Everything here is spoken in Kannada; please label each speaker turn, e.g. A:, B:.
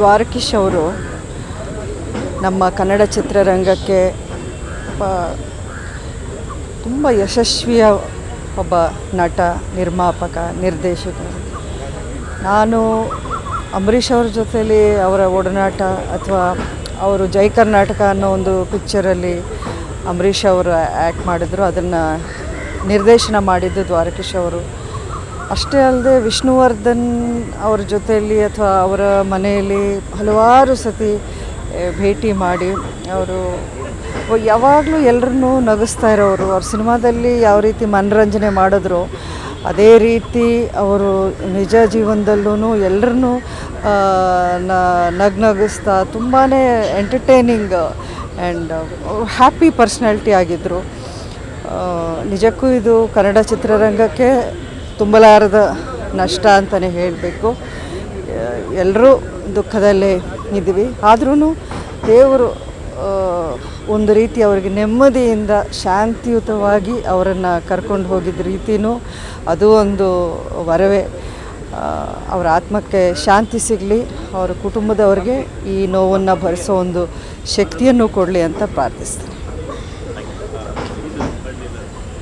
A: ದ್ವಾರಕೀಶ್ ಅವರು ನಮ್ಮ ಕನ್ನಡ ಚಿತ್ರರಂಗಕ್ಕೆ ತುಂಬ ಯಶಸ್ವಿಯ ಒಬ್ಬ ನಟ, ನಿರ್ಮಾಪಕ, ನಿರ್ದೇಶಕ. ನಾನು ಅಂಬರೀಷ್ ಅವ್ರ ಜೊತೆಲಿ ಅವರ ಒಡನಾಟ ಅಥವಾ ಅವರು ಜೈ ಕರ್ನಾಟಕ ಅನ್ನೋ ಒಂದು ಪಿಕ್ಚರಲ್ಲಿ ಅಂಬರೀಷ್ ಅವರು ಆ್ಯಕ್ಟ್ ಮಾಡಿದ್ರು. ಅದನ್ನು ನಿರ್ದೇಶನ ಮಾಡಿದ್ದು ದ್ವಾರಕೀಶ್ ಅವರು. ಅಷ್ಟೇ ಅಲ್ಲದೆ ವಿಷ್ಣುವರ್ಧನ್ ಅವ್ರ ಜೊತೆಯಲ್ಲಿ ಅಥವಾ ಅವರ ಮನೆಯಲ್ಲಿ ಹಲವಾರು ಸತಿ ಭೇಟಿ ಮಾಡಿ ಅವರು ಯಾವಾಗಲೂ ಎಲ್ಲರನ್ನೂ ನಗಿಸ್ತಾ ಇರೋರು. ಅವ್ರ ಸಿನಿಮಾದಲ್ಲಿ ಯಾವ ರೀತಿ ಮನರಂಜನೆ ಮಾಡಿದ್ರು, ಅದೇ ರೀತಿ ಅವರು ನಿಜ ಜೀವನದಲ್ಲೂ ಎಲ್ಲರನ್ನೂ ನಗ್ನಗಿಸ್ತಾ ತುಂಬಾ ಎಂಟರ್ಟೈನಿಂಗ್ ಆ್ಯಂಡ್ ಹ್ಯಾಪಿ ಪರ್ಸ್ನಾಲಿಟಿ ಆಗಿದ್ದರು ನಿಜಕ್ಕೂ ಇದು ಕನ್ನಡ ಚಿತ್ರರಂಗಕ್ಕೆ ತುಂಬಲಾರದ ನಷ್ಟ ಅಂತಲೇ ಹೇಳಬೇಕು. ಎಲ್ಲರೂ ದುಃಖದಲ್ಲೇ ಇದ್ದೀವಿ. ಆದ್ರೂ ದೇವರು ಒಂದು ರೀತಿ ಅವರಿಗೆ ನೆಮ್ಮದಿಯಿಂದ ಶಾಂತಿಯುತವಾಗಿ ಅವರನ್ನು ಕರ್ಕೊಂಡು ಹೋಗಿದ್ದ ರೀತಿಯೂ ಅದು ಒಂದು ವರವೇ. ಅವರ ಆತ್ಮಕ್ಕೆ ಶಾಂತಿ ಸಿಗಲಿ, ಅವರ ಕುಟುಂಬದವರಿಗೆ ಈ ನೋವನ್ನು ಭರಿಸೋ ಒಂದು ಶಕ್ತಿಯನ್ನು ಕೊಡಲಿ ಅಂತ ಪ್ರಾರ್ಥಿಸ್ತೀನಿ.